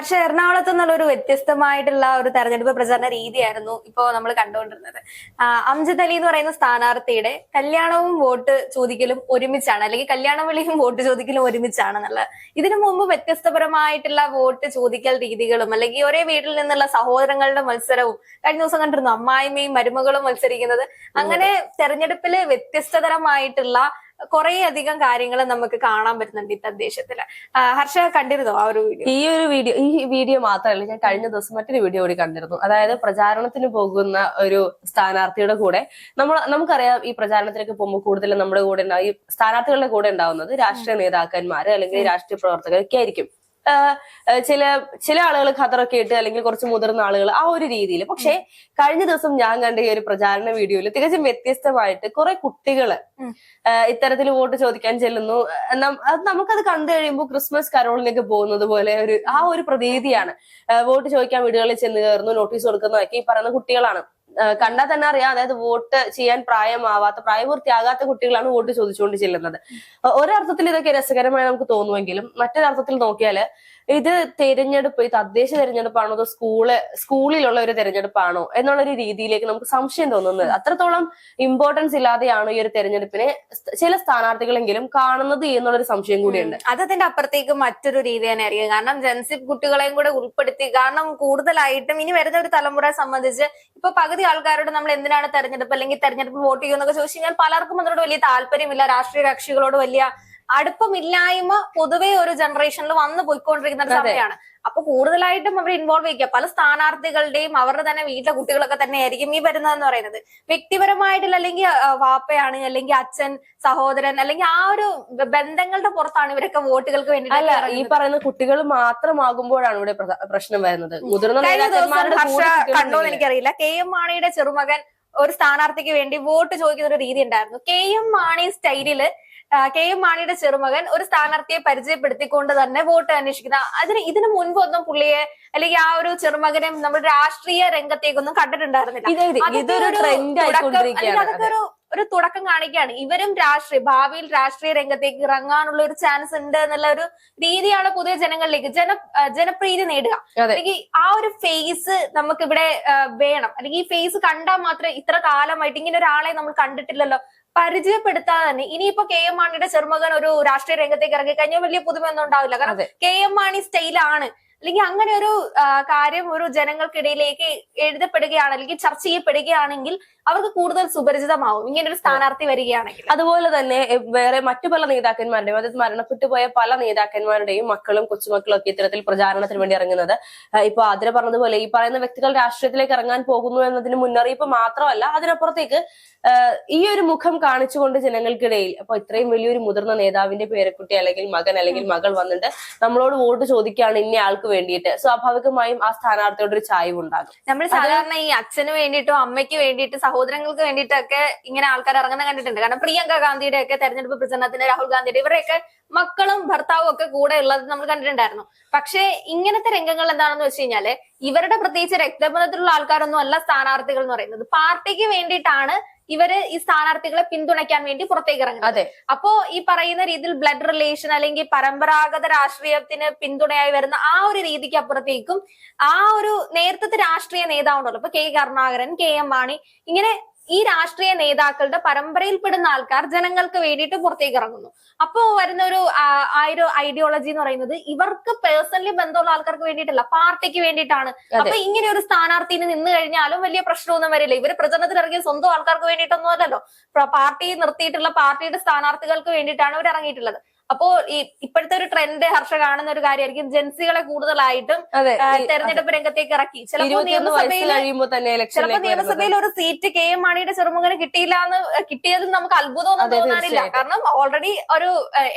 ഹർഷ എറണാകുളത്ത് നിന്നുള്ള ഒരു വ്യത്യസ്തമായിട്ടുള്ള ഒരു തെരഞ്ഞെടുപ്പ് പ്രചാരണ രീതിയായിരുന്നു ഇപ്പോ നമ്മൾ കണ്ടുകൊണ്ടിരുന്നത്. അംജിത് അംജദ് അലി എന്ന് പറയുന്ന സ്ഥാനാർത്ഥിയുടെ കല്യാണവും വോട്ട് ചോദിക്കലും ഒരുമിച്ചാണ് അല്ലെങ്കിൽ കല്യാണം വിളിയും വോട്ട് ചോദിക്കലും ഒരുമിച്ചാണെന്നുള്ളത് ഇതിനു മുമ്പ് വ്യത്യസ്തപരമായിട്ടുള്ള വോട്ട് ചോദിക്കൽ രീതികളും അല്ലെങ്കിൽ ഒരേ വീട്ടിൽ നിന്നുള്ള സഹോദരങ്ങളുടെ മത്സരവും കഴിഞ്ഞ ദിവസം കണ്ടിരുന്നു അമ്മായിമ്മയും മരുമകളും മത്സരിക്കുന്നത് അങ്ങനെ തെരഞ്ഞെടുപ്പിൽ വ്യത്യസ്തതരമായിട്ടുള്ള കുറേ അധികം കാര്യങ്ങൾ നമുക്ക് കാണാൻ പറ്റുന്നുണ്ട് ഈ തദ്ദേശത്തിൽ. ഹർഷ കണ്ടിരുന്നോ ആ ഒരു വീഡിയോ? ഈ ഒരു വീഡിയോ ഈ വീഡിയോ മാത്രമല്ല ഞാൻ കഴിഞ്ഞ ദിവസം മറ്റൊരു വീഡിയോ കൂടി കണ്ടിരുന്നു. അതായത് പ്രചാരണത്തിന് പോകുന്ന ഒരു സ്ഥാനാർത്ഥിയുടെ കൂടെ നമ്മൾ നമുക്കറിയാം ഈ പ്രചാരണത്തിലേക്ക് പോകുമ്പോൾ കൂടുതലും നമ്മുടെ കൂടെ ഉണ്ടാവും. ഈ സ്ഥാനാർത്ഥികളുടെ കൂടെ ഉണ്ടാവുന്നത് രാഷ്ട്രീയ നേതാക്കന്മാര് അല്ലെങ്കിൽ രാഷ്ട്രീയ പ്രവർത്തകരൊക്കെ ആയിരിക്കും. ചില ചില ആളുകൾ ഖത്തറൊക്കെ ഇട്ട് അല്ലെങ്കിൽ കുറച്ച് മുതിർന്ന ആളുകൾ ആ ഒരു രീതിയിൽ. പക്ഷേ കഴിഞ്ഞ ദിവസം ഞാൻ കണ്ട ഈ ഒരു പ്രചാരണ വീഡിയോയിൽ തികച്ചും വ്യത്യസ്തമായിട്ട് കുറെ കുട്ടികൾ ഇത്തരത്തിൽ വോട്ട് ചോദിക്കാൻ ചെല്ലുന്നു. നമുക്കത് കണ്ടു കഴിയുമ്പോൾ ക്രിസ്മസ് കരോളിലേക്ക് പോകുന്നത് പോലെ ഒരു ആ ഒരു പ്രതീതിയാണ്. വോട്ട് ചോദിക്കാൻ വീടുകളിൽ ചെന്ന് കയറുന്നു നോട്ടീസ് കൊടുക്കുന്നതൊക്കെ ഈ പറയുന്ന കുട്ടികളാണ്. കണ്ടാൽ തന്നെ അറിയാം. അതായത് വോട്ട് ചെയ്യാൻ പ്രായമാവാത്ത പ്രായപൂർത്തിയാകാത്ത കുട്ടികളാണ് വോട്ട് ചോദിച്ചുകൊണ്ട് ചെല്ലുന്നത്. ഒരർത്ഥത്തിൽ ഇതൊക്കെ രസകരമായി നമുക്ക് തോന്നുമെങ്കിലും മറ്റൊരർത്ഥത്തിൽ നോക്കിയാൽ ഇത് തെരഞ്ഞെടുപ്പ് ഈ തദ്ദേശ തെരഞ്ഞെടുപ്പാണോ അതോ സ്കൂൾ സ്കൂളിലുള്ള ഒരു തെരഞ്ഞെടുപ്പാണോ എന്നുള്ള ഒരു രീതിയിലേക്ക് നമുക്ക് സംശയം തോന്നുന്നത്. അത്രത്തോളം ഇമ്പോർട്ടൻസ് ഇല്ലാതെയാണ് ഈ ഒരു തെരഞ്ഞെടുപ്പിനെ ചില സ്ഥാനാർത്ഥികളെങ്കിലും കാണുന്നത് എന്നുള്ളൊരു സംശയം കൂടിയുണ്ട് അത് അതിന്റെ അപ്പുറത്തേക്ക് മറ്റൊരു രീതി തന്നെ ആയിരിക്കും. കാരണം ജൻസി കുട്ടികളെയും കൂടെ ഉൾപ്പെടുത്തി കാരണം കൂടുതലായിട്ടും ഇനി വരുന്ന ഒരു തലമുറയെ സംബന്ധിച്ച് ഇപ്പൊ പകുതി ആൾക്കാരോട് നമ്മൾ എന്തിനാണ് തെരഞ്ഞെടുപ്പ് അല്ലെങ്കിൽ തെരഞ്ഞെടുപ്പ് വോട്ട് ചെയ്യുന്നൊക്കെ ചോദിച്ചു കഴിഞ്ഞാൽ പലർക്കും അതിനോട് വലിയ താല്പര്യമില്ല. രാഷ്ട്രീയ കക്ഷികളോട് വലിയ അടുപ്പമില്ലായ്മ പൊതുവെ ഒരു ജനറേഷനിൽ വന്നു പോയിക്കൊണ്ടിരിക്കുന്ന ഒരു സമയമാണ്. അപ്പൊ കൂടുതലായിട്ടും അവർ ഇൻവോൾവ് ചെയ്യുക പല സ്ഥാനാർത്ഥികളുടെയും അവരുടെ തന്നെ വീട്ടിലെ കുട്ടികളൊക്കെ തന്നെ ആയിരിക്കും ഈ വരുന്നതെന്ന് പറയുന്നത്. വ്യക്തിപരമായിട്ടുള്ള അല്ലെങ്കിൽ വാപ്പയാണ് അല്ലെങ്കിൽ അച്ഛൻ സഹോദരൻ അല്ലെങ്കിൽ ആ ഒരു ബന്ധങ്ങളുടെ പുറത്താണ് ഇവരൊക്കെ വോട്ടുകൾക്ക് വേണ്ടി അല്ല ഈ പറയുന്ന കുട്ടികൾ മാത്രമാകുമ്പോഴാണ് ഇവിടെ പ്രശ്നം വരുന്നത്. മുതിർന്ന ഹർഷ ഉണ്ടെങ്കിൽ- എനിക്കറിയില്ല. കെ എം മാണിയുടെ ചെറുമകൻ ഒരു സ്ഥാനാർത്ഥിക്ക് വേണ്ടി വോട്ട് ചോദിക്കുന്ന ഒരു രീതി ഉണ്ടായിരുന്നു. കെ എം മാണി സ്റ്റൈലിൽ കെ എം മാണിയുടെ ചെറുമകൻ ഒരു സ്ഥാനാർത്ഥിയെ പരിചയപ്പെടുത്തിക്കൊണ്ട് തന്നെ വോട്ട് അന്വേഷിക്കുന്ന അതിന് ഇതിനു മുൻപൊന്നും പുള്ളിയെ അല്ലെങ്കിൽ ആ ഒരു ചെറുമകനെ നമ്മൾ രാഷ്ട്രീയ രംഗത്തേക്കൊന്നും കണ്ടിട്ടുണ്ടായിരുന്നില്ല. അതൊക്കെ ഒരു ഒരു തുടക്കം കാണിക്കുകയാണ്. ഇവരും രാഷ്ട്രീയ ഭാവിയിൽ രാഷ്ട്രീയ രംഗത്തേക്ക് ഇറങ്ങാനുള്ള ഒരു ചാൻസ് ഉണ്ട് എന്നുള്ള ഒരു രീതിയാണ് പുതിയ ജനങ്ങളിലേക്ക് ജന ജനപ്രീതി നേടുക. അല്ലെങ്കിൽ ആ ഒരു ഫേസ് നമുക്ക് ഇവിടെ വേണം. അല്ലെങ്കിൽ ഈ ഫേസ് കണ്ടാൽ മാത്രമേ ഇത്ര കാലമായിട്ട് ഇങ്ങനെ ഒരാളെ നമ്മൾ കണ്ടിട്ടില്ലല്ലോ. പരിചയപ്പെടുത്താതെ തന്നെ ഇനിയിപ്പോ കെ എം മാണിയുടെ ചെറുമകൻ ഒരു രാഷ്ട്രീയ രംഗത്തേക്ക് ഇറങ്ങി കഴിഞ്ഞാൽ വലിയ പുതുമയൊന്നും ഉണ്ടാവില്ല. കാരണം കെ എം മാണി സ്റ്റൈലാണ് അല്ലെങ്കിൽ അങ്ങനെ ഒരു കാര്യം ഒരു ജനങ്ങൾക്കിടയിലേക്ക് എഴുതപ്പെടുകയാണ് അല്ലെങ്കിൽ ചർച്ച ചെയ്യപ്പെടുകയാണെങ്കിൽ അവർക്ക് കൂടുതൽ സുപരിചിതമാവും. ഇങ്ങനെ ഒരു സ്ഥാനാർത്ഥി വരികയാണെങ്കിൽ. അതുപോലെ തന്നെ വേറെ മറ്റു പല നേതാക്കന്മാരുടെയും അതായത് മരണപ്പെട്ടു പോയ പല നേതാക്കന്മാരുടെയും മക്കളും കൊച്ചുമക്കളും ഒക്കെ ഇത്തരത്തിൽ പ്രചാരണത്തിന് വേണ്ടി ഇറങ്ങുന്നത്. ഇപ്പൊ ആതിര പറഞ്ഞതുപോലെ ഈ പറയുന്ന വ്യക്തികൾ രാഷ്ട്രീയത്തിലേക്ക് ഇറങ്ങാൻ പോകുന്നു എന്നതിന് മുന്നറിയിപ്പ് മാത്രമല്ല അതിനപ്പുറത്തേക്ക് ഈ ഒരു മുഖം കാണിച്ചുകൊണ്ട് ജനങ്ങൾക്കിടയിൽ അപ്പൊ ഇത്രയും വലിയൊരു മുതിർന്ന നേതാവിന്റെ പേരക്കുട്ടി അല്ലെങ്കിൽ മകൻ അല്ലെങ്കിൽ മകൾ വന്നിട്ട് നമ്മളോട് വോട്ട് ചോദിക്കുകയാണ് ഇന്ന ആൾക്ക് വേണ്ടിയിട്ട് സ്വാഭാവികമായും ആ സ്ഥാനാർത്ഥിയോട് ഒരു ചായ ഉണ്ടാകും. നമ്മൾ സാധാരണ ഈ അച്ഛന് വേണ്ടിയിട്ടും അമ്മയ്ക്ക് വേണ്ടിയിട്ട് സഹോദരങ്ങൾക്ക് വേണ്ടിയിട്ടൊക്കെ ഇങ്ങനെ ആൾക്കാർ ഇറങ്ങുന്ന കണ്ടിട്ടുണ്ട്. കാരണം പ്രിയങ്ക ഗാന്ധിയുടെ ഒക്കെ തെരഞ്ഞെടുപ്പ് പ്രചരണത്തിന് രാഹുൽ ഗാന്ധിയുടെ ഇവരെയൊക്കെ മക്കളും ഭർത്താവും ഒക്കെ കൂടെ ഉള്ളത് നമ്മൾ കണ്ടിട്ടുണ്ടായിരുന്നു. പക്ഷേ ഇങ്ങനത്തെ രംഗങ്ങൾ എന്താണെന്ന് വെച്ച് കഴിഞ്ഞാൽ ഇവരുടെ പ്രത്യേകിച്ച് രക്തബന്ധത്തിലുള്ള ആൾക്കാരൊന്നും അല്ല സ്ഥാനാർത്ഥികൾ എന്ന് പറയുന്നത്. പാർട്ടിക്ക് വേണ്ടിയിട്ടാണ് ഇവർ ഈ സ്ഥാനാർത്ഥികളെ പിന്തുണയ്ക്കാൻ വേണ്ടി പുറത്തേക്ക് ഇറങ്ങുന്നത്. അതെ. അപ്പോ ഈ പറയുന്ന രീതിയിൽ ബ്ലഡ് റിലേഷൻ അല്ലെങ്കിൽ പരമ്പരാഗത രാഷ്ട്രീയത്തിന് പിന്തുണയായി വരുന്ന ആ ഒരു രീതിക്ക് അപ്പുറത്തേക്കും ആ ഒരു നേരത്തെ രാഷ്ട്രീയ നേതാവുണ്ടല്ലോ. ഇപ്പൊ K Karunakaran K M Mani ഇങ്ങനെ ഈ രാഷ്ട്രീയ നേതാക്കളുടെ പരമ്പരയിൽപ്പെടുന്ന ആൾക്കാർ ജനങ്ങൾക്ക് വേണ്ടിയിട്ട് പുറത്തേക്ക് ഇറങ്ങുന്നു. അപ്പോ വരുന്ന ഒരു ആ, ആ ഒരു ഐഡിയോളജി എന്ന് പറയുന്നത് ഇവർക്ക് പേഴ്സണലി ബന്ധമുള്ള ആൾക്കാർക്ക് വേണ്ടിയിട്ടല്ല പാർട്ടിക്ക് വേണ്ടിയിട്ടാണ്. അപ്പൊ ഇങ്ങനെ ഒരു സ്ഥാനാർത്ഥിന് നിന്ന് കഴിഞ്ഞാലും വലിയ പ്രശ്നമൊന്നും വരില്ല. ഇവർ പ്രചരണത്തിൽ ഇറങ്ങിയ സ്വന്തം ആൾക്കാർക്ക് വേണ്ടിയിട്ടൊന്നും അല്ലല്ലോ. പാർട്ടി നിർത്തിയിട്ടുള്ള പാർട്ടിയുടെ സ്ഥാനാർത്ഥികൾക്ക് വേണ്ടിയിട്ടാണ് ഇവർ ഇറങ്ങിയിട്ടുള്ളത്. അപ്പോ ഈ ഇപ്പോഴത്തെ ഒരു ട്രെൻഡ് ഹർഷ കാണുന്ന ഒരു കാര്യമായിരിക്കും ജൻസികളെ കൂടുതലായിട്ടും തെരഞ്ഞെടുപ്പ് രംഗത്തേക്ക് ഇറക്കി. ചിലപ്പോ നിയമസഭയിൽ കഴിയുമ്പോൾ തന്നെ ചിലപ്പോ ഇലക്ഷനിലേക്ക് നിയമസഭയിൽ ഒരു സീറ്റ് കെ എം മാണിയുടെ ചെറുമുഖന് കിട്ടിയില്ല എന്ന് കിട്ടിയതിൽ നമുക്ക് അത്ഭുതമൊന്നും തോന്നാനില്ല. കാരണം ഓൾറെഡി ഒരു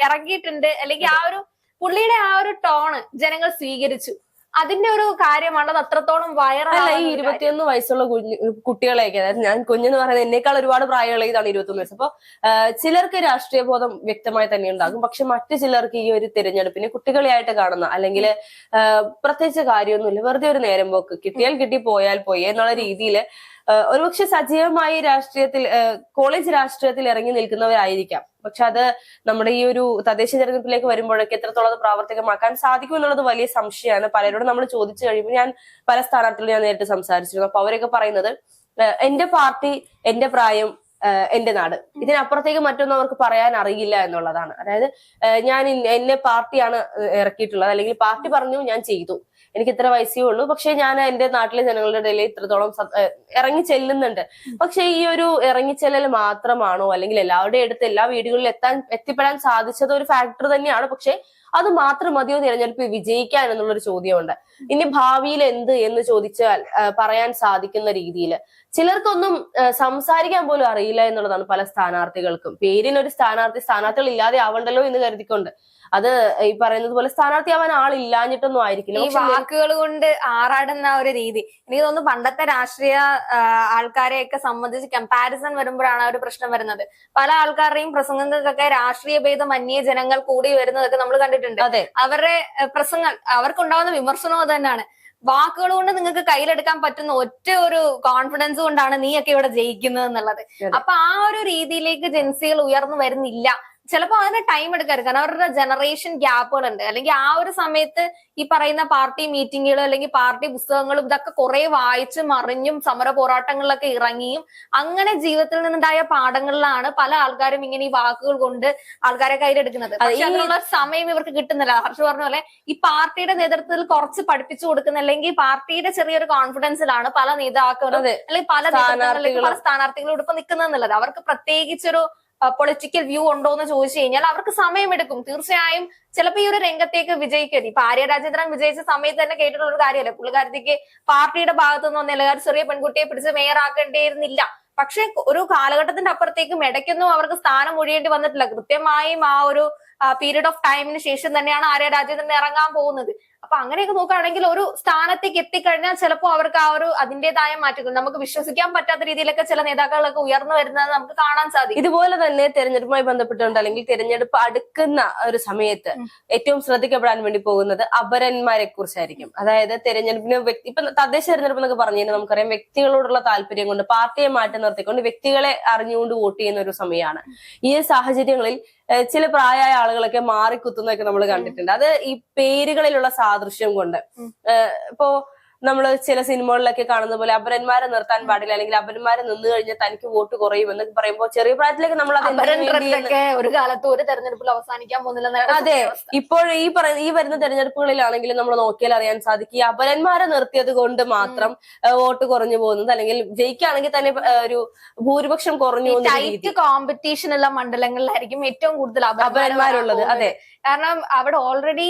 ഇറങ്ങിയിട്ടുണ്ട്. അല്ലെങ്കിൽ ആ ഒരു പുള്ളിയുടെ ആ ഒരു ടോണ് ജനങ്ങൾ സ്വീകരിച്ചു. അതിന്റെ ഒരു കാര്യമാണ് അത് അത്രത്തോളം വൈറൽ ഈ ഇരുപത്തിയൊന്ന് വയസ്സുള്ള കുഞ്ഞു കുട്ടികളെയൊക്കെ അതായത് ഞാൻ കുഞ്ഞെന്ന് പറയുന്നത് എന്നേക്കാൾ ഒരുപാട് പ്രായമുള്ള ഇതാണ് ഇരുപത്തൊന്ന് വയസ്സ്. അപ്പൊ ചിലർക്ക് രാഷ്ട്രീയ ബോധം വ്യക്തമായി തന്നെ ഉണ്ടാകും. പക്ഷെ മറ്റു ചിലർക്ക് ഈ ഒരു തിരഞ്ഞെടുപ്പിനെ കുട്ടികളെയായിട്ട് കാണുന്ന അല്ലെങ്കിൽ പ്രത്യേകിച്ച് കാര്യമൊന്നുമില്ല. വെറുതെ ഒരു നേരം പോക്ക്. കിട്ടിയാൽ കിട്ടി പോയാൽ പോയി എന്നുള്ള രീതിയിൽ ഒരുപക്ഷെ സജീവമായി രാഷ്ട്രീയത്തിൽ കോളേജ് രാഷ്ട്രീയത്തിൽ ഇറങ്ങി നിൽക്കുന്നവരായിരിക്കാം. പക്ഷെ അത് നമ്മുടെ ഈ ഒരു തദ്ദേശ തെരഞ്ഞെടുപ്പിലേക്ക് വരുമ്പോഴൊക്കെ എത്രത്തോളം പ്രാവർത്തികമാക്കാൻ സാധിക്കും എന്നുള്ളത് വലിയ സംശയമാണ്. പലരോടും നമ്മൾ ചോദിച്ചു കഴിയുമ്പോൾ ഞാൻ പല സ്ഥാനാർത്ഥികളും ഞാൻ നേരിട്ട് സംസാരിച്ചിരുന്നു. അപ്പൊ അവരൊക്കെ പറയുന്നത് എന്റെ പാർട്ടി എന്റെ പ്രായം എന്റെ നാട്. ഇതിനപ്പുറത്തേക്ക് മറ്റൊന്നും അവർക്ക് പറയാൻ അറിയില്ല എന്നുള്ളതാണ്. അതായത് ഞാൻ എന്നെ പാർട്ടിയാണ് ഇറക്കിയിട്ടുള്ളത്. അല്ലെങ്കിൽ പാർട്ടി പറഞ്ഞു ഞാൻ ചെയ്തു. എനിക്ക് ഇത്ര വയസ്സേ ഉള്ളൂ. പക്ഷെ ഞാൻ എന്റെ നാട്ടിലെ ജനങ്ങളുടെ ഇടയിൽ ഇത്രത്തോളം ഇറങ്ങി ചെല്ലുന്നുണ്ട്. പക്ഷെ ഈ ഒരു ഇറങ്ങിച്ചെല്ലൽ മാത്രമാണോ? അല്ലെങ്കിൽ എല്ലാവരുടെയും അടുത്ത് എല്ലാ വീടുകളിലും എത്താൻ എത്തിപ്പെടാൻ സാധിച്ചത് ഒരു ഫാക്ടർ തന്നെയാണ്. പക്ഷെ അത് മാത്രം മതിയോ തിരഞ്ഞെടുപ്പ് വിജയിക്കാൻ എന്നുള്ളൊരു ചോദ്യമുണ്ട്. ഇനി ഭാവിയിൽ എന്ത് എന്ന് ചോദിച്ചാൽ പറയാൻ സാധിക്കുന്ന രീതിയിൽ. ചിലർക്കൊന്നും സംസാരിക്കാൻ പോലും അറിയില്ല എന്നുള്ളതാണ് പല സ്ഥാനാർത്ഥികൾക്കും. പേരിനൊരു സ്ഥാനാർത്ഥി സ്ഥാനാർത്ഥികൾ ഇല്ലാതെ ആവണ്ടല്ലോ എന്ന് കരുതിക്കൊണ്ട് അത് ഈ പറയുന്നത് പോലെ സ്ഥാനാർത്ഥിയാവാൻ ആളില്ലാഞ്ഞിട്ടൊന്നും ആയിരിക്കില്ല. ഈ വാക്കുകൾ കൊണ്ട് ആറാടുന്ന ആ ഒരു രീതി. എനിക്ക് തോന്നുന്നു പണ്ടത്തെ രാഷ്ട്രീയ ആൾക്കാരെയൊക്കെ സംബന്ധിച്ച് കമ്പാരിസൺ വരുമ്പോഴാണ് ആ ഒരു പ്രശ്നം വരുന്നത്. പല ആൾക്കാരുടെയും പ്രസംഗങ്ങൾക്കൊക്കെ രാഷ്ട്രീയ ഭേദം അന്യ ജനങ്ങൾ കൂടി വരുന്നതൊക്കെ നമ്മൾ കണ്ടിട്ടുണ്ട്. അതെ. അവരുടെ പ്രസംഗങ്ങൾ പ്രസംഗം അവർക്കുണ്ടാവുന്ന വിമർശനവും അത് തന്നെയാണ്. വാക്കുകൾ കൊണ്ട് നിങ്ങൾക്ക് കയ്യിലെടുക്കാൻ പറ്റുന്ന ഒറ്റ ഒരു കോൺഫിഡൻസ് കൊണ്ടാണ് നീയൊക്കെ ഇവിടെ ജയിക്കുന്നത് എന്നുള്ളത്. അപ്പൊ ആ ഒരു രീതിയിലേക്ക് ജൻസികൾ ഉയർന്നു വരുന്നില്ല. ചിലപ്പോ അതിന് ടൈം എടുക്കരുത് കാരണം അവരുടെ ജനറേഷൻ ഗ്യാപ്പുകൾ ഉണ്ട് അല്ലെങ്കിൽ ആ ഒരു സമയത്ത് ഈ പറയുന്ന പാർട്ടി മീറ്റിങ്ങുകളും അല്ലെങ്കിൽ പാർട്ടി പുസ്തകങ്ങളും ഇതൊക്കെ കുറെ വായിച്ച് മറിഞ്ഞും സമര പോരാട്ടങ്ങളിലൊക്കെ ഇറങ്ങിയും അങ്ങനെ ജീവിതത്തിൽ നിന്നുണ്ടായ പാഠങ്ങളിലാണ് പല ആൾക്കാരും ഇങ്ങനെ ഈ വാക്കുകൾ കൊണ്ട് ആൾക്കാരെ കയ്യിലെടുക്കുന്നത്. പക്ഷെ അതിനുള്ള സമയം ഇവർക്ക് കിട്ടുന്നില്ല. ഹർഷ് പറഞ്ഞ പോലെ ഈ പാർട്ടിയുടെ നേതൃത്വത്തിൽ കുറച്ച് പഠിപ്പിച്ചു കൊടുക്കുന്ന അല്ലെങ്കിൽ പാർട്ടിയുടെ ചെറിയൊരു കോൺഫിഡൻസിലാണ് പല നേതാക്കളും അല്ലെങ്കിൽ പല സ്ഥാനാർത്ഥികളും. പല സ്ഥാനാർത്ഥികളും ഇപ്പൊ നിൽക്കുന്നത് എന്നുള്ളത്. അവർക്ക് പ്രത്യേകിച്ചൊരു പൊളിറ്റിക്കൽ വ്യൂ ഉണ്ടോ എന്ന് ചോദിച്ചു കഴിഞ്ഞാൽ അവർക്ക് സമയമെടുക്കും. തീർച്ചയായും ചിലപ്പോൾ ഈ ഒരു രംഗത്തേക്ക് വിജയിക്കരുത്. ഇപ്പൊ ആര്യ രാജേന്ദ്രൻ വിജയിച്ച സമയത്ത് തന്നെ കേട്ടിട്ടുള്ള ഒരു കാര്യമല്ലേ? പുള്ളിക്കാരത്തേക്ക് പാർട്ടിയുടെ ഭാഗത്തു നിന്ന് ഒരു ചെറിയ പെൺകുട്ടിയെ പിടിച്ച് മേയർ ആക്കേണ്ടിയിരുന്നില്ല. പക്ഷെ ഒരു കാലഘട്ടത്തിന്റെ അപ്പുറത്തേക്കും ഇടയ്ക്കൊന്നും അവർക്ക് സ്ഥാനം ഒഴിയേണ്ടി വന്നിട്ടില്ല. കൃത്യമായും ആ ഒരു പീരീഡ് ഓഫ് ടൈമിന് ശേഷം തന്നെയാണ് ആര്യ രാജേന്ദ്രൻ ഇറങ്ങാൻ പോകുന്നത്. അപ്പൊ അങ്ങനെയൊക്കെ നോക്കുകയാണെങ്കിൽ ഒരു സ്ഥാനത്തേക്ക് എത്തിക്കഴിഞ്ഞാൽ ചിലപ്പോൾ അവർക്ക് ആ ഒരു അതിന്റേതായ മാറ്റങ്ങൾ നമുക്ക് വിശ്വസിക്കാൻ പറ്റാത്ത രീതിയിലൊക്കെ ചില നേതാക്കളൊക്കെ ഉയർന്നു വരുന്നത് നമുക്ക് കാണാൻ സാധിക്കും. ഇതുപോലെ തന്നെ തെരഞ്ഞെടുപ്പുമായി ബന്ധപ്പെട്ടുകൊണ്ട് അല്ലെങ്കിൽ തെരഞ്ഞെടുപ്പ് അടുക്കുന്ന ഒരു സമയത്ത് ഏറ്റവും ശ്രദ്ധിക്കപ്പെടാൻ വേണ്ടി പോകുന്നത് അപരന്മാരെ കുറിച്ചായിരിക്കും. അതായത് തെരഞ്ഞെടുപ്പിന് വ്യക്തി ഇപ്പൊ തദ്ദേശ തെരഞ്ഞെടുപ്പ് എന്നൊക്കെ പറഞ്ഞു കഴിഞ്ഞാൽ നമുക്കറിയാം വ്യക്തികളോടുള്ള താല്പര്യം കൊണ്ട് പാർട്ടിയെ മാറ്റി നിർത്തിക്കൊണ്ട് വ്യക്തികളെ അറിഞ്ഞുകൊണ്ട് വോട്ട് ചെയ്യുന്ന ഒരു സമയമാണ്. ഈ സാഹചര്യങ്ങളിൽ ചില പ്രായമായ ആളുകളൊക്കെ മാറിക്കുത്തുന്നൊക്കെ നമ്മൾ കണ്ടിട്ടുണ്ട്. അത് ഈ പേരുകളിലുള്ള സാദൃശ്യം കൊണ്ട്. ഏഹ്, ഇപ്പോ നമ്മൾ ചില സിനിമകളിലൊക്കെ കാണുന്ന പോലെ അപരന്മാരെ നിർത്താൻ പാടില്ല അല്ലെങ്കിൽ അപരന്മാരെ നിന്ന് കഴിഞ്ഞാൽ തനിക്ക് വോട്ട് കുറയും എന്നൊക്കെ പറയുമ്പോൾ ചെറിയ പ്രായത്തിലേക്ക് നമ്മൾ ഒരു കാലത്ത് ഒരു തെരഞ്ഞെടുപ്പിൽ അവസാനിക്കാൻ പോകുന്നില്ല അതെ. ഇപ്പോൾ ഈ പറയുന്ന ഈ വരുന്ന തെരഞ്ഞെടുപ്പുകളിലാണെങ്കിലും നമ്മൾ നോക്കിയാൽ അറിയാൻ സാധിക്കും. ഈ അപരന്മാരെ നിർത്തിയത് കൊണ്ട് മാത്രം വോട്ട് കുറഞ്ഞു പോകുന്നത് അല്ലെങ്കിൽ ജയിക്കുകയാണെങ്കിൽ തന്നെ ഒരു ഭൂരിപക്ഷം കുറഞ്ഞു പോകുന്ന കോമ്പറ്റീഷൻ ഉള്ള മണ്ഡലങ്ങളിലായിരിക്കും ഏറ്റവും കൂടുതൽ അപരന്മാരുള്ളത്. അതെ. കാരണം അവിടെ ഓൾറെഡി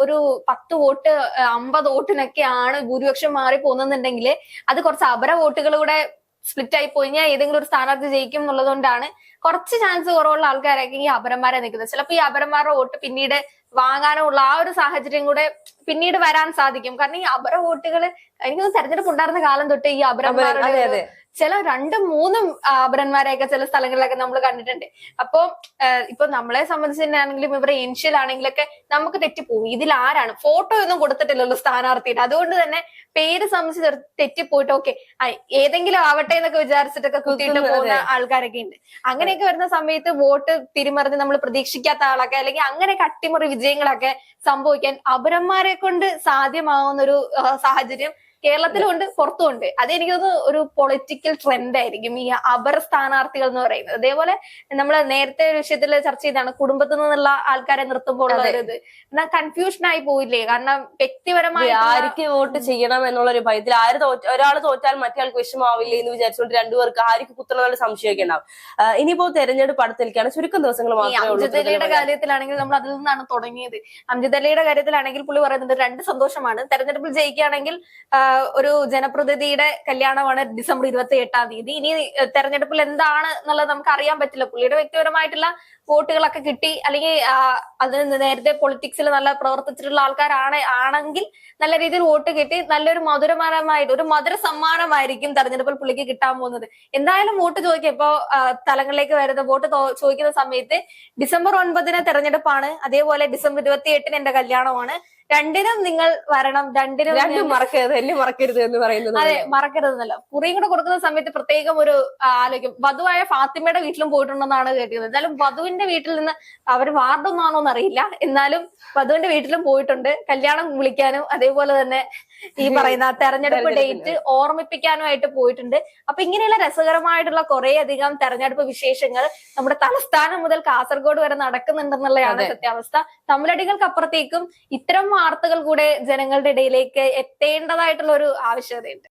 ഒരു പത്ത് വോട്ട് അമ്പത് വോട്ടിനൊക്കെയാണ് ഭൂരിപക്ഷം മാറി പോകുന്നുണ്ടെങ്കിൽ അത് കുറച്ച് അപര വോട്ടുകൾ കൂടെ സ്പ്ലിറ്റ് ആയി പോയി. കഴിഞ്ഞാൽ ഏതെങ്കിലും ഒരു സ്ഥാനാർത്ഥി ജയിക്കും എന്നുള്ളതുകൊണ്ടാണ് കുറച്ച് ചാൻസ് കുറവുള്ള ആൾക്കാരൊക്കെ ഈ അപരന്മാരെ നിൽക്കുന്നത്. ചിലപ്പോൾ ഈ അപരന്മാരുടെ വോട്ട് പിന്നീട് വാങ്ങാനുള്ള ആ ഒരു സാഹചര്യം കൂടെ പിന്നീട് വരാൻ സാധിക്കും. കാരണം ഈ അപര വോട്ടുകൾ എനിക്ക് തെരഞ്ഞെടുപ്പ് ഉണ്ടായിരുന്ന കാലം തൊട്ട് ഈ അപരന്മാരുടെ ചില രണ്ടും മൂന്നും അപരന്മാരെയൊക്കെ ചില സ്ഥലങ്ങളിലൊക്കെ നമ്മൾ കണ്ടിട്ടുണ്ട്. അപ്പൊ ഇപ്പൊ നമ്മളെ സംബന്ധിച്ചിട്ടാണെങ്കിലും ഇവരെ ഏൻഷ്യൽ ആണെങ്കിലൊക്കെ നമുക്ക് തെറ്റിപ്പോകും ഇതിൽ ആരാണ്? ഫോട്ടോ ഒന്നും കൊടുത്തിട്ടില്ലല്ലോ സ്ഥാനാർത്ഥിയുടെ. അതുകൊണ്ട് തന്നെ പേര് സംബന്ധിച്ച് തെറി- തെറ്റിപ്പോയിട്ട് ഓക്കെ ഏതെങ്കിലും ആവട്ടെ എന്നൊക്കെ വിചാരിച്ചിട്ടൊക്കെ കുത്തിയിട്ട് പോകുന്ന ആൾക്കാരൊക്കെ ഉണ്ട്. അങ്ങനെയൊക്കെ വരുന്ന സമയത്ത് വോട്ട് തിരിമറിഞ്ഞ് നമ്മൾ പ്രതീക്ഷിക്കാത്ത ആളൊക്കെ അല്ലെങ്കിൽ അങ്ങനെ അട്ടിമറി വിജയങ്ങളൊക്കെ സംഭവിക്കാൻ അപരന്മാരെ കൊണ്ട് സാധ്യമാവുന്ന ഒരു സാഹചര്യം കേരളത്തിലുണ്ട് പുറത്തുമുണ്ട്. അത് എനിക്ക് തോന്നുന്നു ഒരു പൊളിറ്റിക്കൽ ട്രെൻഡ് ആയിരിക്കും ഈ അപര സ്ഥാനാർത്ഥികൾ എന്ന് പറയുന്നത്. അതേപോലെ നമ്മൾ നേരത്തെ ഒരു വിഷയത്തിൽ ചർച്ച ചെയ്താണ് കുടുംബത്തിൽ നിന്നുള്ള ആൾക്കാരെ നിർത്തുമ്പോൾ ഇത്. എന്നാൽ കൺഫ്യൂഷൻ ആയി പോയില്ലേ? കാരണം വ്യക്തിപരമായി ആർക്ക് വോട്ട് ചെയ്യണം എന്നുള്ള ഒരു ഭയത്തിൽ ആര് തോറ്റ ഒരാൾ തോറ്റാൽ മറ്റേ വിഷമാവില്ലേ എന്ന് വിചാരിച്ചുകൊണ്ട് രണ്ടുപേർക്ക് ആർക്ക് കുത്തണം എന്നുള്ള സംശയമൊക്കെ ഉണ്ടാവും. ഇനിയിപ്പോ തെരഞ്ഞെടുപ്പ് അടുത്തിരിക്കുകയാണ്. ചുരുക്കം ദിവസങ്ങൾ അംജിത് കാര്യത്തിലാണെങ്കിൽ നമ്മൾ അതിൽ നിന്നാണ് തുടങ്ങിയത്. അംജിത് കാര്യത്തിലാണെങ്കിൽ പുള്ളി പറയുന്നത് രണ്ട് സന്തോഷമാണ്. തെരഞ്ഞെടുപ്പിൽ ജയിക്കുകയാണെങ്കിൽ ഒരു ജനപ്രതിനിധിയുടെ കല്യാണമാണ് ഡിസംബർ ഇരുപത്തി എട്ടാം തീയതി. ഇനി തെരഞ്ഞെടുപ്പിൽ എന്താണ് എന്നുള്ളത് നമുക്ക് അറിയാൻ പറ്റില്ല. പുള്ളിയുടെ വ്യക്തിപരമായിട്ടുള്ള വോട്ടുകളൊക്കെ കിട്ടി. അല്ലെങ്കിൽ അതിന് നേരത്തെ പൊളിറ്റിക്സിൽ നല്ല പ്രവർത്തിച്ചിട്ടുള്ള ആൾക്കാരാണ് ആണെങ്കിൽ നല്ല രീതിയിൽ വോട്ട് കിട്ടി നല്ലൊരു മധുരമരമായിട്ട് ഒരു മധുര സമ്മാനമായിരിക്കും തെരഞ്ഞെടുപ്പിൽ പുള്ളിക്ക് കിട്ടാൻ പോകുന്നത്. എന്തായാലും വോട്ട് ചോദിക്കാം ഇപ്പോ തലങ്ങളിലേക്ക് വരുന്ന വോട്ട് ചോദിക്കുന്ന സമയത്ത് ഡിസംബർ ഒൻപതിന് തെരഞ്ഞെടുപ്പാണ് അതേപോലെ ഡിസംബർ ഇരുപത്തി എട്ടിന് എന്റെ കല്യാണമാണ്. രണ്ടിനും നിങ്ങൾ വരണം രണ്ടിനും രണ്ടും മറക്കരുത് എന്നെ മറക്കരുത് എന്ന് പറയുന്നത് അതെ മറക്കരുത് എന്നല്ല കുറിയും കൂടെ കൊടുക്കുന്ന സമയത്ത് പ്രത്യേകം ഒരു ആലോചിക്കും. വധുവായ ഫാത്തിമയുടെ വീട്ടിലും പോയിട്ടുണ്ടെന്നാണ് കേട്ടിരുന്നത്. എന്നാലും വധുവിന്റെ വീട്ടിൽ നിന്ന് അവർ വാർഡൊന്നാണോ എന്നറിയില്ല. എന്നാലും വധുവിന്റെ വീട്ടിലും പോയിട്ടുണ്ട്. കല്യാണം വിളിക്കാനും അതേപോലെ തന്നെ ഈ പറയുന്ന തെരഞ്ഞെടുപ്പ് ഡേറ്റ് ഓർമ്മിപ്പിക്കാനുമായിട്ട് പോയിട്ടുണ്ട്. അപ്പൊ ഇങ്ങനെയുള്ള രസകരമായിട്ടുള്ള കുറെ അധികം തെരഞ്ഞെടുപ്പ് വിശേഷങ്ങൾ നമ്മുടെ തലസ്ഥാനം മുതൽ കാസർഗോഡ് വരെ നടക്കുന്നുണ്ടെന്നുള്ളതാണ്. സത്യാവസ്ഥ. തമിഴടികൾക്ക് അപ്പുറത്തേക്കും ഇത്തരം വാർത്തകൾ കൂടെ ജനങ്ങളുടെ ഇടയിലേക്ക് എത്തേണ്ടതായിട്ടുള്ള ഒരു ആവശ്യകതയുണ്ട്.